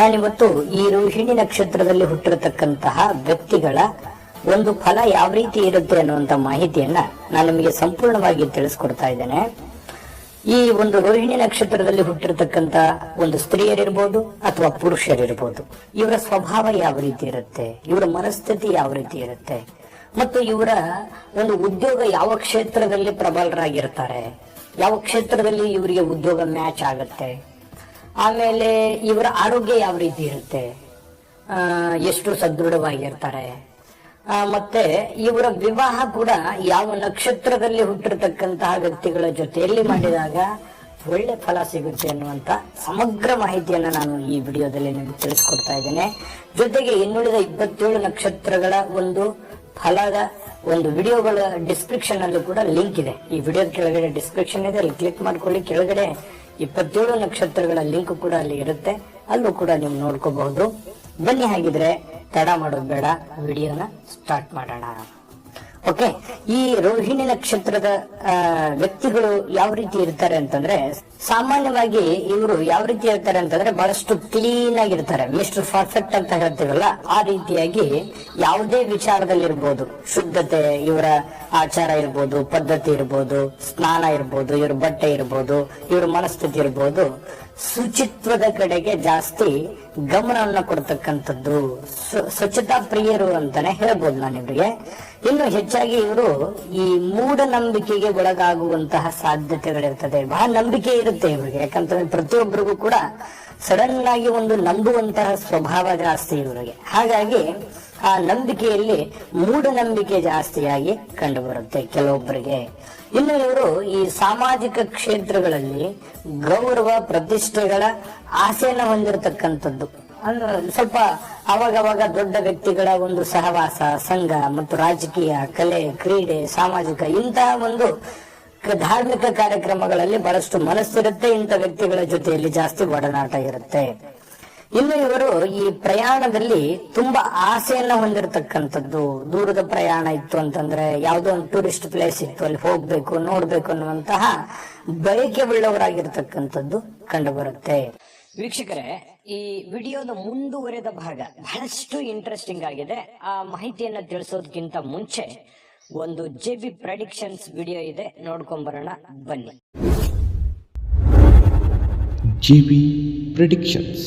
ನಾನಿವತ್ತು ಈ ರೋಹಿಣಿ ನಕ್ಷತ್ರದಲ್ಲಿ ಹುಟ್ಟಿರತಕ್ಕಂತಹ ವ್ಯಕ್ತಿಗಳ ಒಂದು ಫಲ ಯಾವ ರೀತಿ ಇರುತ್ತೆ ಅನ್ನುವಂತ ಮಾಹಿತಿಯನ್ನ ನಾನು ನಿಮಗೆ ಸಂಪೂರ್ಣವಾಗಿ ತಿಳಿಸ್ಕೊಡ್ತಾ ಇದ್ದೇನೆ. ಈ ಒಂದು ರೋಹಿಣಿ ನಕ್ಷತ್ರದಲ್ಲಿ ಹುಟ್ಟಿರತಕ್ಕಂತ ಒಂದು ಸ್ತ್ರೀಯರಿರ್ಬೋದು ಅಥವಾ ಪುರುಷರಿರ್ಬೋದು, ಇವರ ಸ್ವಭಾವ ಯಾವ ರೀತಿ ಇರುತ್ತೆ, ಇವರ ಮನಸ್ಥಿತಿ ಯಾವ ರೀತಿ ಇರುತ್ತೆ, ಮತ್ತು ಇವರ ಒಂದು ಉದ್ಯೋಗ ಯಾವ ಕ್ಷೇತ್ರದಲ್ಲಿ ಪ್ರಬಲರಾಗಿರ್ತಾರೆ, ಯಾವ ಕ್ಷೇತ್ರದಲ್ಲಿ ಇವರಿಗೆ ಉದ್ಯೋಗ ಮ್ಯಾಚ್ ಆಗುತ್ತೆ ಆಮೇಲೆ ಇವರ ಆರೋಗ್ಯ ಯಾವ ರೀತಿ ಇರುತ್ತೆ? ಎಷ್ಟು ಸದೃಢವಾಗಿರ್ತಾರೆ? ಮತ್ತೆ ಇವರ ವಿವಾಹ ಕೂಡ ಯಾವ ನಕ್ಷತ್ರದಲ್ಲಿ ಹುಟ್ಟಿರ್ತಕ್ಕಂತಹ ವ್ಯಕ್ತಿಗಳ ಜೊತೆಯಲ್ಲಿ ಮಾಡಿದಾಗ ಒಳ್ಳೆ ಫಲ ಸಿಗುತ್ತೆ ಅನ್ನುವಂತ ಸಮಗ್ರ ಮಾಹಿತಿಯನ್ನ ನಾನು ಈ ವಿಡಿಯೋದಲ್ಲಿ ನಿಮಗೆ ತಿಳಿಸ್ಕೊಡ್ತಾ ಇದ್ದೇನೆ. ಜೊತೆಗೆ ಇನ್ನುಳಿದ ಇಪ್ಪತ್ತೇಳು ನಕ್ಷತ್ರಗಳ ಒಂದು ಫಲದ ಒಂದು ವಿಡಿಯೋಗಳ ಡಿಸ್ಕ್ರಿಪ್ಷನ್ ಅಲ್ಲೂ ಕೂಡ ಲಿಂಕ್ ಇದೆ. ಈ ವಿಡಿಯೋದ ಕೆಳಗಡೆ ಡಿಸ್ಕ್ರಿಪ್ಷನ್ ಇದೆ. ಅಲ್ಲಿ ಕ್ಲಿಕ್ ಮಾಡ್ಕೊಳ್ಳಿ. ಕೆಳಗಡೆ ಇಪ್ಪತ್ತೇಳು ನಕ್ಷತ್ರಗಳ ಲಿಂಕ್ ಕೂಡ ಅಲ್ಲಿ ಇರುತ್ತೆ. ಅಲ್ಲೂ ಕೂಡ ನೀವು ನೋಡ್ಕೋಬಹುದು. ಬನ್ನಿ ಹಾಗಿದ್ರೆ ತಡ ಮಾಡೋದು ಬೇಡ. ವಿಡಿಯೋನ ಸ್ಟಾರ್ಟ್ ಮಾಡೋಣ. ಓಕೆ, ಈ ರೋಹಿಣಿ ನಕ್ಷತ್ರದ ವ್ಯಕ್ತಿಗಳು ಯಾವ ರೀತಿ ಇರ್ತಾರೆ ಅಂತಂದ್ರೆ, ಸಾಮಾನ್ಯವಾಗಿ ಇವರು ಯಾವ ರೀತಿ ಇರ್ತಾರೆ ಅಂತಂದ್ರೆ ಬಹಳಷ್ಟು ಕ್ಲೀನ್ ಆಗಿರ್ತಾರೆ. ಮಿಸ್ಟರ್ ಪರ್ಫೆಕ್ಟ್ ಅಂತ ಹೇಳ್ತೀವಲ್ಲ, ಆ ರೀತಿಯಾಗಿ ಯಾವುದೇ ವಿಚಾರದಲ್ಲಿರ್ಬೋದು. ಶುದ್ಧತೆ, ಇವರ ಆಚಾರ ಇರ್ಬೋದು, ಪದ್ಧತಿ ಇರ್ಬೋದು, ಸ್ನಾನ ಇರ್ಬೋದು, ಇವ್ರ ಬಟ್ಟೆ ಇರ್ಬೋದು, ಇವ್ರ ಮನಸ್ಥಿತಿ ಇರ್ಬೋದು ಶುಚಿತ್ವದ ಕಡೆಗೆ ಜಾಸ್ತಿ ಗಮನವನ್ನ ಕೊಡ್ತಕ್ಕಂಥದ್ದು. ಸ್ವ- ಸ್ವಚ್ಛತಾ ಪ್ರಿಯರು ಅಂತಾನೆ ಹೇಳ್ಬೋದು ನಾನು ಇವರಿಗೆ. ಇನ್ನು ಹೆಚ್ಚಾಗಿ ಇವರು ಈ ಮೂಢನಂಬಿಕೆಗೆ ಒಳಗಾಗುವಂತಹ ಸಾಧ್ಯತೆಗಳಿರ್ತದೆ. ಬಹಳ ನಂಬಿಕೆ ಇರುತ್ತೆ ಇವರಿಗೆ. ಯಾಕಂತಂದ್ರೆ ಪ್ರತಿಯೊಬ್ಬರಿಗೂ ಕೂಡ ಸಡನ್ ಆಗಿ ಒಂದು ನಂಬುವಂತಹ ಸ್ವಭಾವ ಜಾಸ್ತಿ ಇವರಿಗೆ. ಹಾಗಾಗಿ ಆ ನಂಬಿಕೆಯಲ್ಲಿ ಮೂಢನಂಬಿಕೆ ಜಾಸ್ತಿಯಾಗಿ ಕಂಡುಬರುತ್ತೆ ಕೆಲವೊಬ್ಬರಿಗೆ. ಇನ್ನು ಇವರು ಈ ಸಾಮಾಜಿಕ ಕ್ಷೇತ್ರಗಳಲ್ಲಿ ಗೌರವ, ಪ್ರತಿಷ್ಠೆಗಳ ಆಸೆಯನ್ನು ಹೊಂದಿರತಕ್ಕಂಥದ್ದು. ಅಂದ್ರೆ ಸ್ವಲ್ಪ ಅವಾಗವಾಗ ದೊಡ್ಡ ವ್ಯಕ್ತಿಗಳ ಒಂದು ಸಹವಾಸ, ಸಂಘ ಮತ್ತು ರಾಜಕೀಯ, ಕಲೆ, ಕ್ರೀಡೆ, ಸಾಮಾಜಿಕ ಇಂತಹ ಒಂದು ಧಾರ್ಮಿಕ ಕಾರ್ಯಕ್ರಮಗಳಲ್ಲಿ ಬಹಳಷ್ಟು ಮನಸ್ಸಿರುತ್ತೆ ಇಂಥ ವ್ಯಕ್ತಿಗಳ ಜೊತೆಯಲ್ಲಿ ಜಾಸ್ತಿ ಒಡನಾಟ ಇರುತ್ತೆ. ಇನ್ನು ಇವರು ಈ ಪ್ರಯಾಣದಲ್ಲಿ ತುಂಬಾ ಆಸೆಯನ್ನ ಹೊಂದಿರತಕ್ಕಂಥದ್ದು. ದೂರದ ಪ್ರಯಾಣ ಇತ್ತು ಅಂತಂದ್ರೆ ಯಾವುದೋ ಒಂದು ಟೂರಿಸ್ಟ್ ಪ್ಲೇಸ್ ಇತ್ತು, ಅಲ್ಲಿ ಹೋಗ್ಬೇಕು, ನೋಡ್ಬೇಕು ಅನ್ನುವಂತಹ ಬಯಕೆ ಉಳ್ಳವರಾಗಿರ್ತಕ್ಕಂಥದ್ದು ಕಂಡು ಬರುತ್ತೆ ವೀಕ್ಷಕರೇ, ಈ ವಿಡಿಯೋದ ಮುಂದುವರೆದ ಭಾಗ ಬಹಳಷ್ಟು ಇಂಟ್ರೆಸ್ಟಿಂಗ್ ಆಗಿದೆ. ಆ ಮಾಹಿತಿಯನ್ನ ತಿಳಿಸೋದಕ್ಕಿಂತ ಮುಂಚೆ ಒಂದು ಜೆ ಬಿ ಪ್ರಡಿಕ್ಷನ್ಸ್ ವಿಡಿಯೋ ಇದೆ, ನೋಡ್ಕೊಂಬರೋಣ, ಬನ್ನಿ. ಜಿ ಬಿ ಪ್ರಿಡಿಕ್ಷನ್ಸ್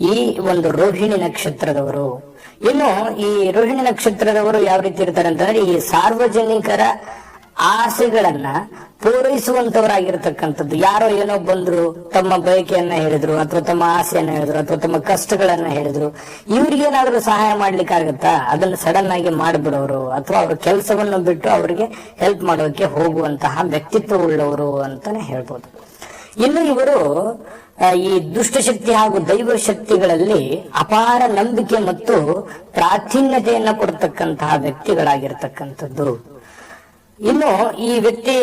ಈ ಒಂದು ರೋಹಿಣಿ ನಕ್ಷತ್ರದವರು. ಇನ್ನು ಈ ರೋಹಿಣಿ ನಕ್ಷತ್ರದವರು ಯಾವ ರೀತಿ ಇರ್ತಾರೆ ಅಂತಂದ್ರೆ, ಈ ಸಾರ್ವಜನಿಕರ ಆಸೆಗಳನ್ನ ಪೂರೈಸುವಂತವರಾಗಿರ್ತಕ್ಕಂಥದ್ದು. ಯಾರೋ ಏನೋ ಬಂದ್ರು, ತಮ್ಮ ಬಯಕೆಯನ್ನ ಹೇಳಿದ್ರು, ಅಥವಾ ತಮ್ಮ ಆಸೆಯನ್ನ ಹೇಳಿದ್ರು, ಅಥವಾ ತಮ್ಮ ಕಷ್ಟಗಳನ್ನ ಹೇಳಿದ್ರು ಇವ್ರಿಗೇನಾದ್ರೂ ಸಹಾಯ ಮಾಡ್ಲಿಕ್ಕಾಗತ್ತಾ? ಅದನ್ನ ಸಡನ್ ಆಗಿ ಮಾಡ್ಬಿಡೋರು, ಅಥವಾ ಅವ್ರ ಕೆಲಸವನ್ನು ಬಿಟ್ಟು ಅವರಿಗೆ ಹೆಲ್ಪ್ ಮಾಡೋಕೆ ಹೋಗುವಂತಹ ವ್ಯಕ್ತಿತ್ವ ಉಳ್ಳವರು ಅಂತಾನೆ ಹೇಳ್ಬೋದು. ಇನ್ನು ಇವರು ಈ ದುಷ್ಟಶಕ್ತಿ ಹಾಗೂ ದೈವ ಶಕ್ತಿಗಳಲ್ಲಿ ಅಪಾರ ನಂಬಿಕೆ ಮತ್ತು ಪ್ರಾಧಾನ್ಯತೆಯನ್ನ ಕೊಡ್ತಕ್ಕಂತಹ ವ್ಯಕ್ತಿಗಳಾಗಿರ್ತಕ್ಕಂಥದ್ದು. ಇನ್ನು ಈ ವ್ಯಕ್ತಿ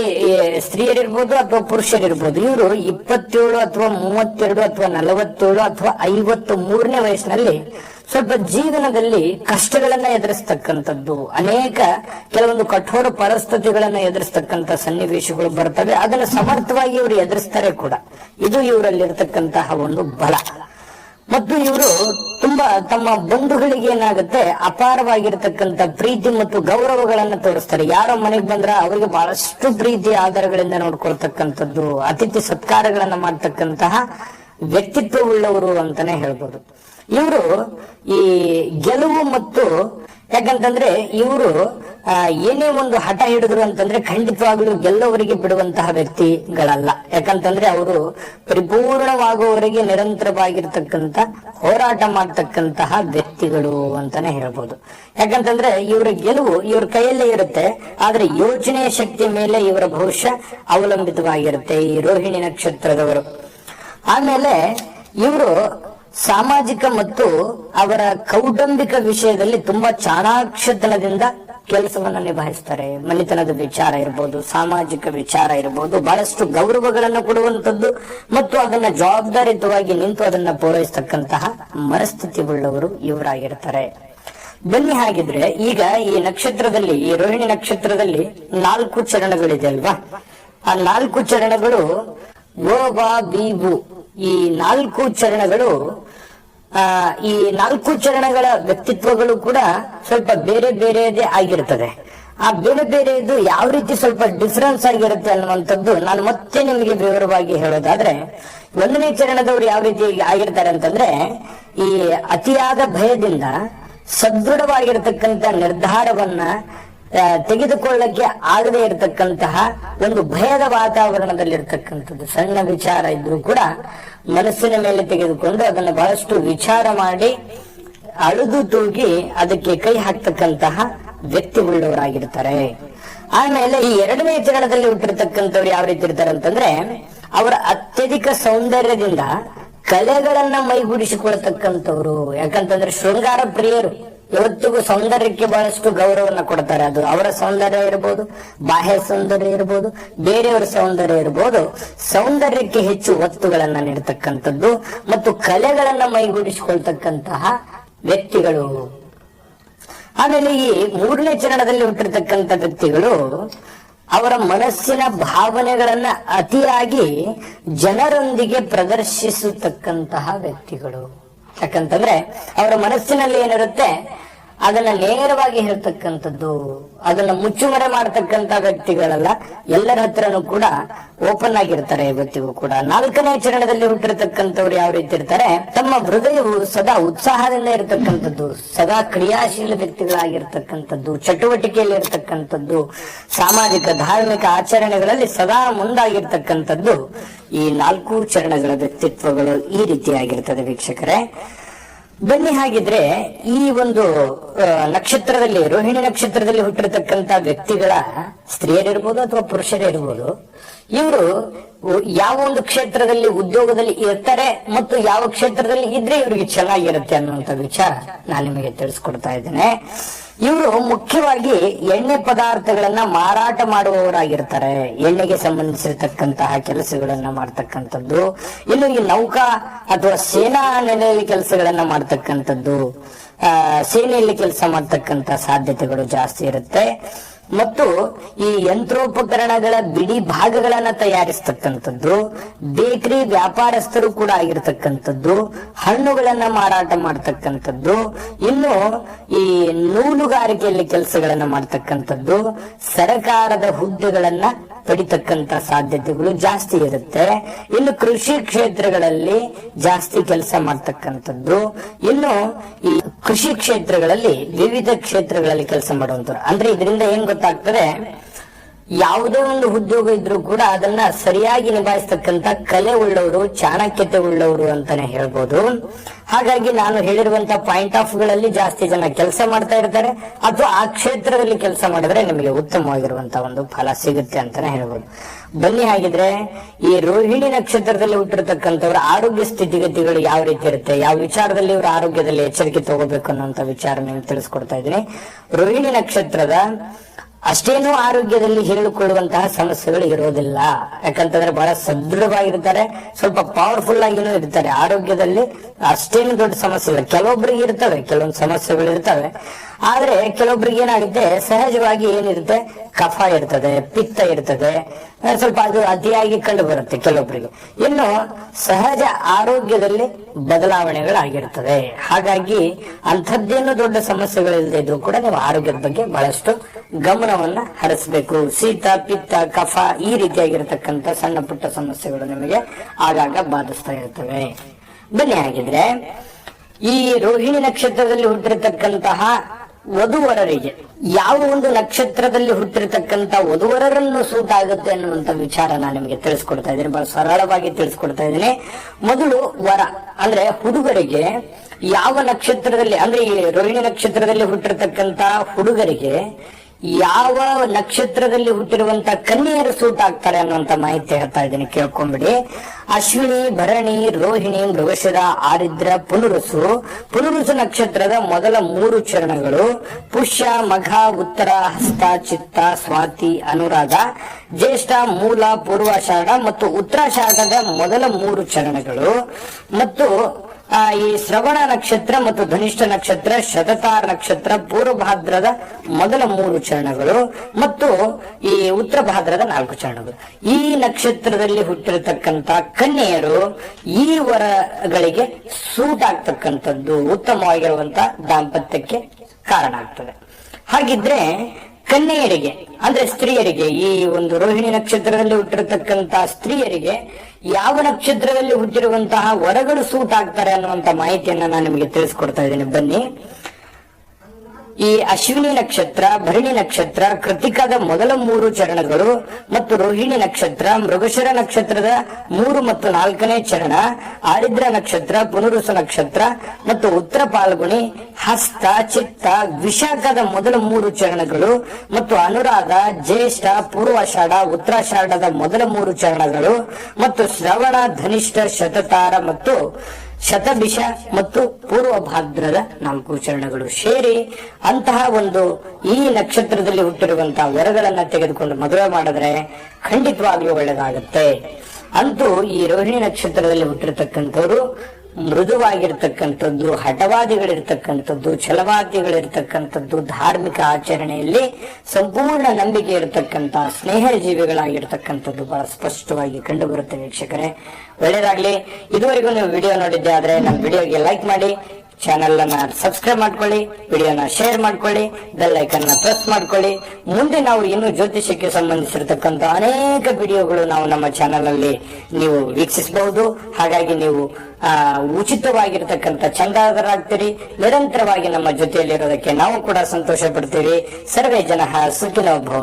ಸ್ತ್ರೀಯರಿರ್ಬೋದು ಅಥವಾ ಪುರುಷರಿರ್ಬೋದು, ಇವರು ಇಪ್ಪತ್ತೇಳು ಅಥವಾ ಮೂವತ್ತೆರಡು ಅಥವಾ ನಲವತ್ತೇಳು ಅಥವಾ ಐವತ್ತು ಮೂರನೇ ವಯಸ್ಸಿನಲ್ಲಿ ಸ್ವಲ್ಪ ಜೀವನದಲ್ಲಿ ಕಷ್ಟಗಳನ್ನ ಎದುರಿಸ್ತಕ್ಕಂಥದ್ದು, ಅನೇಕ ಕೆಲವೊಂದು ಕಠೋರ ಪರಿಸ್ಥಿತಿಗಳನ್ನ ಎದುರಿಸ್ತಕ್ಕಂಥ ಸನ್ನಿವೇಶಗಳು ಬರ್ತವೆ. ಅದನ್ನು ಸಮರ್ಥವಾಗಿ ಇವರು ಎದುರಿಸ್ತಾರೆ ಕೂಡ. ಇದು ಇವರಲ್ಲಿರ್ತಕ್ಕಂತಹ ಒಂದು ಬಲ. ಮತ್ತು ಇವರು ತುಂಬಾ ತಮ್ಮ ಬಂಧುಗಳಿಗೆ ಏನಾಗುತ್ತೆ, ಅಪಾರವಾಗಿರ್ತಕ್ಕಂಥ ಪ್ರೀತಿ ಮತ್ತು ಗೌರವಗಳನ್ನ ತೋರಿಸ್ತಾರೆ. ಯಾರೋ ಮನೆಗೆ ಬಂದ್ರ ಅವರಿಗೆ ಬಹಳಷ್ಟು ಪ್ರೀತಿ, ಆಧಾರಗಳಿಂದ ನೋಡ್ಕೊಳ್ತಕ್ಕಂಥದ್ದು, ಅತಿಥಿ ಸತ್ಕಾರಗಳನ್ನ ಮಾಡ್ತಕ್ಕಂತಹ ವ್ಯಕ್ತಿತ್ವ ಉಳ್ಳವರು ಅಂತಾನೆ ಹೇಳ್ಬೋದು. ಇವರು ಈ ಗೆಲುವು ಮತ್ತು ಯಾಕಂತಂದ್ರೆ ಇವರು ಏನೇ ಒಂದು ಹಠ ಹಿಡಿದ್ರು ಅಂತಂದ್ರೆ ಖಂಡಿತವಾಗ್ಲೂ ಗೆಲ್ಲೋವರಿಗೆ ಬಿಡುವಂತಹ ವ್ಯಕ್ತಿಗಳಲ್ಲ. ಯಾಕಂತಂದ್ರೆ ಅವರು ಪರಿಪೂರ್ಣವಾಗುವವರೆಗೆ ನಿರಂತರವಾಗಿರ್ತಕ್ಕಂತ ಹೋರಾಟ ಮಾಡ್ತಕ್ಕಂತಹ ವ್ಯಕ್ತಿಗಳು ಅಂತಾನೆ ಹೇಳ್ಬೋದು. ಯಾಕಂತಂದ್ರೆ ಇವರ ಗೆಲುವು ಇವ್ರ ಕೈಯಲ್ಲೇ ಇರುತ್ತೆ, ಆದ್ರೆ ಯೋಚನೆಯ ಶಕ್ತಿ ಮೇಲೆ ಇವರ ಭವಿಷ್ಯ ಅವಲಂಬಿತವಾಗಿರುತ್ತೆ ಈ ರೋಹಿಣಿ ನಕ್ಷತ್ರದವರು. ಆಮೇಲೆ ಇವರು ಸಾಮಾಜಿಕ ಮತ್ತು ಅವರ ಕೌಟುಂಬಿಕ ವಿಷಯದಲ್ಲಿ ತುಂಬಾ ಚಾಣಾಕ್ಷತನದಿಂದ ಕೆಲಸವನ್ನ ನಿಭಾಯಿಸ್ತಾರೆ. ಮನೆತನದ ವಿಚಾರ ಇರಬಹುದು ಸಾಮಾಜಿಕ ವಿಚಾರ ಇರ್ಬೋದು, ಬಹಳಷ್ಟು ಗೌರವಗಳನ್ನು ಕೊಡುವಂತದ್ದು ಮತ್ತು ಅದನ್ನ ಜವಾಬ್ದಾರಿಯುತವಾಗಿ ನಿಂತು ಅದನ್ನ ಪೂರೈಸತಕ್ಕಂತಹ ಮನಸ್ಥಿತಿ ಉಳ್ಳವರು ಇವರಾಗಿರ್ತಾರೆ. ಬನ್ನಿ ಹಾಗಿದ್ರೆ ಈಗ ಈ ನಕ್ಷತ್ರದಲ್ಲಿ, ಈ ರೋಹಿಣಿ ನಕ್ಷತ್ರದಲ್ಲಿ ನಾಲ್ಕು ಚರಣಗಳಿದೆ ಅಲ್ವಾ? ಆ ನಾಲ್ಕು ಚರಣಗಳು ಓ ಬಿ, ಬು. ಈ ನಾಲ್ಕು ಚರಣಗಳು, ಆ, ಈ ನಾಲ್ಕು ಚರಣಗಳ ವ್ಯಕ್ತಿತ್ವಗಳು ಕೂಡ ಸ್ವಲ್ಪ ಬೇರೆ ಬೇರೆದೇ ಆಗಿರ್ತದೆ. ಆ ಬೇರೆ ಬೇರೆದು ಯಾವ ರೀತಿ ಸ್ವಲ್ಪ ಡಿಫರೆನ್ಸ್ ಆಗಿರುತ್ತೆ ಅನ್ನುವಂಥದ್ದು ನಾನು ಮತ್ತೆ ನಿಮಗೆ ವಿವರವಾಗಿ ಹೇಳೋದಾದ್ರೆ, ಒಂದನೇ ಚರಣದವರು ಯಾವ ರೀತಿ ಆಗಿರ್ತಾರೆ ಅಂತಂದ್ರೆ, ಈ ಅತಿಯಾದ ಭಯದಿಂದ ಸದೃಢವಾಗಿರತಕ್ಕಂತ ನಿರ್ಧಾರವನ್ನ ತೆಗೆದುಕೊಳ್ಳಕ್ಕೆ ಆಗದೇ ಇರತಕ್ಕಂತಹ ಒಂದು ಭಯದ ವಾತಾವರಣದಲ್ಲಿರ್ತಕ್ಕಂಥದ್ದು. ಸಣ್ಣ ವಿಚಾರ ಇದ್ರೂ ಕೂಡ ಮನಸ್ಸಿನ ಮೇಲೆ ತೆಗೆದುಕೊಂಡು ಅದನ್ನು ಬಹಳಷ್ಟು ವಿಚಾರ ಮಾಡಿ ಅಳುದು ತೂಗಿ ಅದಕ್ಕೆ ಕೈ ಹಾಕ್ತಕ್ಕಂತಹ ವ್ಯಕ್ತಿಗಳವರಾಗಿರ್ತಾರೆ ಆಮೇಲೆ ಈ ಎರಡನೇ ಚರಣದಲ್ಲಿ ಹುಟ್ಟಿರ್ತಕ್ಕಂಥವ್ರು ಯಾವ ರೀತಿ ಇರ್ತಾರೆ ಅಂತಂದ್ರೆ, ಅವರ ಅತ್ಯಧಿಕ ಸೌಂದರ್ಯದಿಂದ ಕಲೆಗಳನ್ನ ಮೈಗೂಡಿಸಿಕೊಳ್ತಕ್ಕಂಥವ್ರು. ಯಾಕಂತಂದ್ರೆ ಶೃಂಗಾರ ಪ್ರಿಯರು. ಇವತ್ತಿಗೂ ಸೌಂದರ್ಯಕ್ಕೆ ಬಹಳಷ್ಟು ಗೌರವವನ್ನು ಕೊಡ್ತಾರೆ. ಅದು ಅವರ ಸೌಂದರ್ಯ ಇರಬಹುದು ಬಾಹ್ಯ ಸೌಂದರ್ಯ ಇರಬಹುದು ಬೇರೆಯವರ ಸೌಂದರ್ಯ ಇರಬಹುದು ಸೌಂದರ್ಯಕ್ಕೆ ಹೆಚ್ಚು ಒತ್ತುಗಳನ್ನ ನೀಡತಕ್ಕಂಥದ್ದು ಮತ್ತು ಕಲೆಗಳನ್ನ ಮೈಗೂಡಿಸಿಕೊಳ್ತಕ್ಕಂತಹ ವ್ಯಕ್ತಿಗಳು. ಆಮೇಲೆ ಈ ಮೂರನೇ ಚರಣದಲ್ಲಿ ಹುಟ್ಟಿರ್ತಕ್ಕಂಥ ವ್ಯಕ್ತಿಗಳು, ಅವರ ಮನಸ್ಸಿನ ಭಾವನೆಗಳನ್ನ ಅತಿಯಾಗಿ ಜನರೊಂದಿಗೆ ಪ್ರದರ್ಶಿಸತಕ್ಕಂತಹ ವ್ಯಕ್ತಿಗಳು. ಯಾಕಂತಂದ್ರೆ, ಅವರ ಮನಸ್ಸಿನಲ್ಲಿ ಏನಿರುತ್ತೆ? ಅದನ್ನ ನೇರವಾಗಿ ಹೇಳ್ತಕ್ಕಂಥದ್ದು, ಅದನ್ನ ಮುಚ್ಚುಮರೆ ಮಾಡತಕ್ಕಂತ ವ್ಯಕ್ತಿಗಳಲ್ಲ, ಎಲ್ಲರ ಹತ್ರನೂ ಕೂಡ ಓಪನ್ ಆಗಿರ್ತಾರೆ ಇವತ್ತಿಗೂ ಕೂಡ. ನಾಲ್ಕನೇ ಚರಣದಲ್ಲಿ ಹುಟ್ಟಿರ್ತಕ್ಕಂಥವ್ರು ಯಾವ ರೀತಿ ಇರ್ತಾರೆ? ತಮ್ಮ ಹೃದಯವು ಸದಾ ಉತ್ಸಾಹದಿಂದ ಇರತಕ್ಕಂಥದ್ದು, ಸದಾ ಕ್ರಿಯಾಶೀಲ ವ್ಯಕ್ತಿಗಳಾಗಿರ್ತಕ್ಕಂಥದ್ದು, ಚಟುವಟಿಕೆಯಲ್ಲಿ ಇರತಕ್ಕಂಥದ್ದು, ಸಾಮಾಜಿಕ, ಧಾರ್ಮಿಕ ಆಚರಣೆಗಳಲ್ಲಿ ಸದಾ ಮುಂದಾಗಿರ್ತಕ್ಕಂಥದ್ದು ಈ ನಾಲ್ಕು ಚರಣಗಳ ವ್ಯಕ್ತಿತ್ವಗಳು ಈ ರೀತಿಯಾಗಿರ್ತದೆ ವೀಕ್ಷಕರೇ. ಬನ್ನಿ ಹಾಗಿದ್ರೆ ಈ ಒಂದು ನಕ್ಷತ್ರದಲ್ಲಿ, ರೋಹಿಣಿ ನಕ್ಷತ್ರದಲ್ಲಿ ಹುಟ್ಟಿರ್ತಕ್ಕಂತ ವ್ಯಕ್ತಿಗಳ ಸ್ತ್ರೀಯರಿರ್ಬೋದು ಅಥವಾ ಪುರುಷರಿರ್ಬೋದು, ಇವರು ಯಾವ ಒಂದು ಕ್ಷೇತ್ರದಲ್ಲಿ ಉದ್ಯೋಗದಲ್ಲಿ ಇರ್ತಾರೆ ಮತ್ತು ಯಾವ ಕ್ಷೇತ್ರದಲ್ಲಿ ಇದ್ರೆ ಇವರಿಗೆ ಚೆನ್ನಾಗಿರುತ್ತೆ ಅನ್ನುವಂತ ವಿಚಾರ ನಾನು ನಿಮಗೆ ತಿಳಿಸ್ಕೊಡ್ತಾ ಇದ್ದೇನೆ. ಇವರು ಮುಖ್ಯವಾಗಿ ಎಣ್ಣೆ ಪದಾರ್ಥಗಳನ್ನ ಮಾರಾಟ ಮಾಡುವವರಾಗಿರ್ತಾರೆ. ಎಣ್ಣೆಗೆ ಸಂಬಂಧಿಸಿರ್ತಕ್ಕಂತಹ ಕೆಲಸಗಳನ್ನ ಮಾಡ್ತಕ್ಕಂಥದ್ದು. ಇನ್ನು ಈ ನೌಕಾ ಅಥವಾ ಸೇನಾ ನೆಲೆಯಲ್ಲಿ ಕೆಲಸಗಳನ್ನ ಮಾಡ್ತಕ್ಕಂಥದ್ದು. ಸೇನೆಯಲ್ಲಿ ಕೆಲಸ ಮಾಡ್ತಕ್ಕಂತ ಸಾಧ್ಯತೆಗಳು ಜಾಸ್ತಿ ಇರುತ್ತೆ. ಮತ್ತು ಈ ಯಂತ್ರೋಪಕರಣಗಳ ಬಿಡಿ ಭಾಗಗಳನ್ನ ತಯಾರಿಸ್ತಕ್ಕಂಥದ್ದು, ಬೇಕರಿ ವ್ಯಾಪಾರಸ್ಥರು ಕೂಡ ಆಗಿರ್ತಕ್ಕಂಥದ್ದು, ಹಣ್ಣುಗಳನ್ನ ಮಾರಾಟ ಮಾಡ್ತಕ್ಕಂಥದ್ದು, ಇನ್ನು ಈ ನೂಲುಗಾರಿಕೆಯಲ್ಲಿ ಕೆಲಸಗಳನ್ನ ಮಾಡ್ತಕ್ಕಂಥದ್ದು, ಸರಕಾರದ ಹುದ್ದೆಗಳನ್ನ ಪಡಿತಕ್ಕಂತ ಸಾಧ್ಯತೆಗಳು ಜಾಸ್ತಿ ಇರುತ್ತೆ. ಇನ್ನು ಕೃಷಿ ಕ್ಷೇತ್ರಗಳಲ್ಲಿ ಜಾಸ್ತಿ ಕೆಲಸ ಮಾಡ್ತಕ್ಕಂಥದ್ದು. ಇನ್ನು ಈ ಕೃಷಿ ಕ್ಷೇತ್ರಗಳಲ್ಲಿ ವಿವಿಧ ಕ್ಷೇತ್ರಗಳಲ್ಲಿ ಕೆಲಸ ಮಾಡುವಂತವ್ರು ಅಂದ್ರೆ ಇದರಿಂದ ಏನ್ ಗೊತ್ತಾಗ್ತದೆ? ಯಾವುದೇ ಒಂದು ಉದ್ಯೋಗ ಇದ್ರೂ ಕೂಡ ಅದನ್ನ ಸರಿಯಾಗಿ ನಿಭಾಯಿಸ್ತಕ್ಕಂತ ಕಲೆ ಉಳ್ಳವರು, ಚಾಣಕ್ಯತೆ ಉಳ್ಳವರು ಅಂತಾನೆ ಹೇಳ್ಬೋದು. ಹಾಗಾಗಿ ನಾನು ಹೇಳಿರುವಂತ ಪಾಯಿಂಟ್ ಆಫ್ಗಳಲ್ಲಿ ಜಾಸ್ತಿ ಜನ ಕೆಲಸ ಮಾಡ್ತಾ ಇರ್ತಾರೆ. ಅಥವಾ ಆ ಕ್ಷೇತ್ರದಲ್ಲಿ ಕೆಲಸ ಮಾಡಿದ್ರೆ ನಿಮಗೆ ಉತ್ತಮವಾಗಿರುವಂತ ಒಂದು ಫಲ ಸಿಗುತ್ತೆ ಅಂತಾನೆ ಹೇಳ್ಬೋದು. ಬನ್ನಿ ಹಾಗಿದ್ರೆ, ಈ ರೋಹಿಣಿ ನಕ್ಷತ್ರದಲ್ಲಿ ಹುಟ್ಟಿರ್ತಕ್ಕಂಥವ್ರ ಆರೋಗ್ಯ ಸ್ಥಿತಿಗತಿಗಳು ಯಾವ ರೀತಿ ಇರುತ್ತೆ, ಯಾವ ವಿಚಾರದಲ್ಲಿ ಇವರ ಆರೋಗ್ಯದಲ್ಲಿ ಎಚ್ಚರಿಕೆ ತಗೋಬೇಕು ಅನ್ನೋಂತ ವಿಚಾರ ನಿಮ್ಗೆ ತಿಳಿಸ್ಕೊಡ್ತಾ ಇದ್ದೀನಿ. ರೋಹಿಣಿ ನಕ್ಷತ್ರದ ಅಷ್ಟೇನೂ ಆರೋಗ್ಯದಲ್ಲಿ ಹೇಳಿಕೊಳ್ಳುವಂತಹ ಸಮಸ್ಯೆಗಳು ಇರೋದಿಲ್ಲ. ಯಾಕಂತಂದ್ರೆ ಬಹಳ ಸದೃಢವಾಗಿರ್ತಾರೆ, ಸ್ವಲ್ಪ ಪವರ್ಫುಲ್ ಆಗಿನೂ ಇರ್ತಾರೆ. ಆರೋಗ್ಯದಲ್ಲಿ ಅಷ್ಟೇನು ದೊಡ್ಡ ಸಮಸ್ಯೆ ಇಲ್ಲ. ಕೆಲವೊಬ್ಬರಿಗೆ ಇರ್ತವೆ, ಕೆಲವೊಂದು ಸಮಸ್ಯೆಗಳು ಇರ್ತವೆ. ಆದ್ರೆ ಕೆಲವೊಬ್ರಿಗೆ ಏನಾಗುತ್ತೆ, ಸಹಜವಾಗಿ ಏನಿರುತ್ತೆ ಕಫ ಇರ್ತದೆ, ಪಿತ್ತ ಇರ್ತದೆ ಸ್ವಲ್ಪ ಅದು ಅತಿಯಾಗಿ ಕಂಡು ಬರುತ್ತೆ ಕೆಲವೊಬ್ಬರಿಗೆ ಇನ್ನು ಸಹಜ ಆರೋಗ್ಯದಲ್ಲಿ ಬದಲಾವಣೆಗಳಾಗಿರ್ತದೆ ಹಾಗಾಗಿ ಅಂಥದ್ದೇನು ದೊಡ್ಡ ಸಮಸ್ಯೆಗಳಿಲ್ಲದೆ ಇದ್ರೂ ಕೂಡ ನೀವು ಆರೋಗ್ಯದ ಬಗ್ಗೆ ಬಹಳಷ್ಟು ಗಮನವನ್ನ ಹರಿಸಬೇಕು. ಶೀತ, ಪಿತ್ತ, ಕಫ ಈ ರೀತಿಯಾಗಿರ್ತಕ್ಕಂಥ ಸಣ್ಣ ಪುಟ್ಟ ಸಮಸ್ಯೆಗಳು ನಿಮಗೆ ಆಗಾಗ ಬಾಧಿಸ್ತಾ ಇರ್ತವೆ. ಬನ್ನಿ ಹಾಗಿದ್ರೆ ಈ ರೋಹಿಣಿ ನಕ್ಷತ್ರದಲ್ಲಿ ಹುಟ್ಟಿರತಕ್ಕಂತಹ ವಧುವರರಿಗೆ. ಯಾವ ಒಂದು ನಕ್ಷತ್ರದಲ್ಲಿ ಹುಟ್ಟಿರತಕ್ಕಂತ ವಧುವರರನ್ನು ಸೂಟ್ ಆಗುತ್ತೆ ಅನ್ನುವಂತ ವಿಚಾರ ನಾನು ನಿಮಗೆ ತಿಳಿಸ್ಕೊಡ್ತಾ ಇದ್ದೀನಿ. ಬಹಳ ಸರಳವಾಗಿ ತಿಳಿಸ್ಕೊಡ್ತಾ ಇದ್ದೀನಿ. ಮೊದಲು ವರ, ಅಂದ್ರೆ ಹುಡುಗರಿಗೆ ಯಾವ ನಕ್ಷತ್ರದಲ್ಲಿ, ಅಂದ್ರೆ ಈ ರೋಹಿಣಿ ನಕ್ಷತ್ರದಲ್ಲಿ ಹುಟ್ಟಿರತಕ್ಕಂತ ಹುಡುಗರಿಗೆ ಯಾವ ನಕ್ಷತ್ರದಲ್ಲಿ ಹುಟ್ಟಿರುವಂತ ಕನ್ಯೆಯರು ಸೂಟ್ ಆಗ್ತಾರೆ ಅನ್ನುವಂತ ಮಾಹಿತಿ ಹೇಳ್ತಾ ಇದ್ದೀನಿ, ಕೇಳ್ಕೊಂಬಿಡಿ. ಅಶ್ವಿನಿ, ಭರಣಿ, ರೋಹಿಣಿ, ಮೃಗಶಿರ, ಆರಿದ್ರ, ಪುನರುಸು. ಪುನರುಸು ನಕ್ಷತ್ರದ ಮೊದಲ ಮೂರು ಚರಣಗಳು. ಪುಷ್ಯ, ಮಘ, ಉತ್ತರ, ಹಸ್ತ, ಚಿತ್ತ, ಸ್ವಾತಿ ಅನುರಾಧ ಜ್ಯೇಷ್ಠ, ಮೂಲ ಪೂರ್ವಾಷಾಢ ಮತ್ತು ಉತ್ತರಾಷಾಢದ ಮೊದಲ ಮೂರು ಚರಣಗಳು. ಮತ್ತು ಈ ಶ್ರವಣ ನಕ್ಷತ್ರ ಮತ್ತು ಧನಿಷ್ಠ ನಕ್ಷತ್ರ, ಶತತಾರ ನಕ್ಷತ್ರ, ಪೂರ್ವಭಾದ್ರದ ಮೊದಲ ಮೂರು ಚರಣಗಳು ಮತ್ತು ಈ ಉತ್ತರ ಭಾದ್ರದ ನಾಲ್ಕು ಚರಣಗಳು. ಈ ನಕ್ಷತ್ರದಲ್ಲಿ ಹುಟ್ಟಿರತಕ್ಕಂತ ಕನ್ಯೆಯರು ಈ ವರಗಳಿಗೆ ಸೂಟ್ ಆಗ್ತಕ್ಕಂಥದ್ದು ಉತ್ತಮವಾಗಿರುವಂತ ದಾಂಪತ್ಯಕ್ಕೆ ಕಾರಣ ಆಗ್ತದೆ. ಹಾಗಿದ್ರೆ ಕನ್ಯೆಯರಿಗೆ, ಅಂದ್ರೆ ಸ್ತ್ರೀಯರಿಗೆ, ಈ ಒಂದು ರೋಹಿಣಿ ನಕ್ಷತ್ರದಲ್ಲಿ ಹುಟ್ಟಿರತಕ್ಕಂತ ಸ್ತ್ರೀಯರಿಗೆ ಯಾವ ನಕ್ಷತ್ರದಲ್ಲಿ ಹುಟ್ಟಿರುವಂತಹ ವರಗಳು ಸೂಟ್ ಆಗ್ತಾರೆ ಅನ್ನುವಂತ ಮಾಹಿತಿಯನ್ನ ನಾನು ನಿಮಗೆ ತಿಳಿಸ್ಕೊಡ್ತಾ ಇದ್ದೀನಿ. ಬನ್ನಿ. ಈ ಅಶ್ವಿನಿ ನಕ್ಷತ್ರ, ಭರಣಿ ನಕ್ಷತ್ರ, ಕೃತಿಕದ ಮೊದಲ ಮೂರು ಚರಣಗಳು ಮತ್ತು ರೋಹಿಣಿ ನಕ್ಷತ್ರ, ಮೃಗಶರ ನಕ್ಷತ್ರದ ಮೂರು ಮತ್ತು ನಾಲ್ಕನೇ ಚರಣ, ಆರಿದ್ರ ನಕ್ಷತ್ರ, ಪುನರುಸ ನಕ್ಷತ್ರ ಮತ್ತು ಉತ್ತರ ಪಾಲ್ಗುಣಿ, ಹಸ್ತ, ಚಿತ್ತ, ವಿಶಾಖದ ಮೊದಲ ಮೂರು ಚರಣಗಳು ಮತ್ತು ಅನುರಾಧ, ಜ್ಯೇಷ್ಠ, ಪೂರ್ವಾಷಾಢ, ಉತ್ತರಾಷಾಢದ ಮೊದಲ ಮೂರು ಚರಣಗಳು ಮತ್ತು ಶ್ರವಣ, ಧನಿಷ್ಠ, ಶತತಾರ ಮತ್ತು ಶತಭಿಷ ಮತ್ತು ಪೂರ್ವ ಭಾದ್ರದ ನಾಲ್ಕು ಚರಣಗಳು ಸೇರಿ ಅಂತಹ ಒಂದು ಈ ನಕ್ಷತ್ರದಲ್ಲಿ ಹುಟ್ಟಿರುವಂತಹ ವರಗಳನ್ನ ತೆಗೆದುಕೊಂಡು ಮದುವೆ ಮಾಡಿದ್ರೆ ಖಂಡಿತವಾಗ್ಲೂ ಒಳ್ಳೆದಾಗುತ್ತೆ. ಅಂತೂ ಈ ರೋಹಿಣಿ ನಕ್ಷತ್ರದಲ್ಲಿ ಹುಟ್ಟಿರ್ತಕ್ಕಂಥವ್ರು ಮೃದುವಾಗಿರ್ತಕ್ಕಂಥದ್ದು, ಹಠವಾದಿಗಳಿರ್ತಕ್ಕಂಥದ್ದು, ಛಲವಾದಿಗಳಿರ್ತಕ್ಕಂಥದ್ದು ಧಾರ್ಮಿಕ ಆಚರಣೆಯಲ್ಲಿ ಸಂಪೂರ್ಣ ನಂಬಿಕೆ ಇರತಕ್ಕಂಥ ಸ್ನೇಹ ಜೀವಿಗಳಾಗಿರ್ತಕ್ಕಂಥದ್ದು ಬಹಳ ಸ್ಪಷ್ಟವಾಗಿ ಕಂಡು ಬರುತ್ತೆ ವೀಕ್ಷಕರೇ. ಒಳ್ಳೇದಾಗ್ಲಿ. ಇದುವರೆಗೂ ನೀವು ವಿಡಿಯೋ ನೋಡಿದ್ದೆ ಆದ್ರೆ ನಮ್ಮ ವಿಡಿಯೋಗೆ ಲೈಕ್ ಮಾಡಿ ಚಾನೆಲ್ ಅನ್ನ ಸಬ್ಸ್ಕ್ರೈಬ್ ಮಾಡ್ಕೊಳ್ಳಿ ವಿಡಿಯೋನ ಶೇರ್ ಮಾಡ್ಕೊಳ್ಳಿ ಬೆಲ್ ಐಕನ್ನ ಪ್ರೆಸ್ ಮಾಡ್ಕೊಳ್ಳಿ. ಮುಂದೆ ನಾವು ಇನ್ನು ಜ್ಯೋತಿಷಕ್ಕೆ ಸಂಬಂಧಿಸಿರ್ತಕ್ಕಂಥ ಅನೇಕ ವಿಡಿಯೋಗಳು ನಾವು ನಮ್ಮ ಚಾನೆಲ್ ಅಲ್ಲಿ ನೀವು ವೀಕ್ಷಿಸಬಹುದು. ಹಾಗಾಗಿ ನೀವು ಆ, ಉಚಿತವಾಗಿರ್ತಕ್ಕಂಥ ಚಂದಾದರಾಗ್ತೀರಿ ನಿರಂತರವಾಗಿ ನಮ್ಮ ಜೊತೆಯಲ್ಲಿರೋದಕ್ಕೆ ನಾವು ಕೂಡ ಸಂತೋಷ ಪಡ್ತೀವಿ ಸರ್ವೇ ಜನ ಸುಖಿನ ಭವ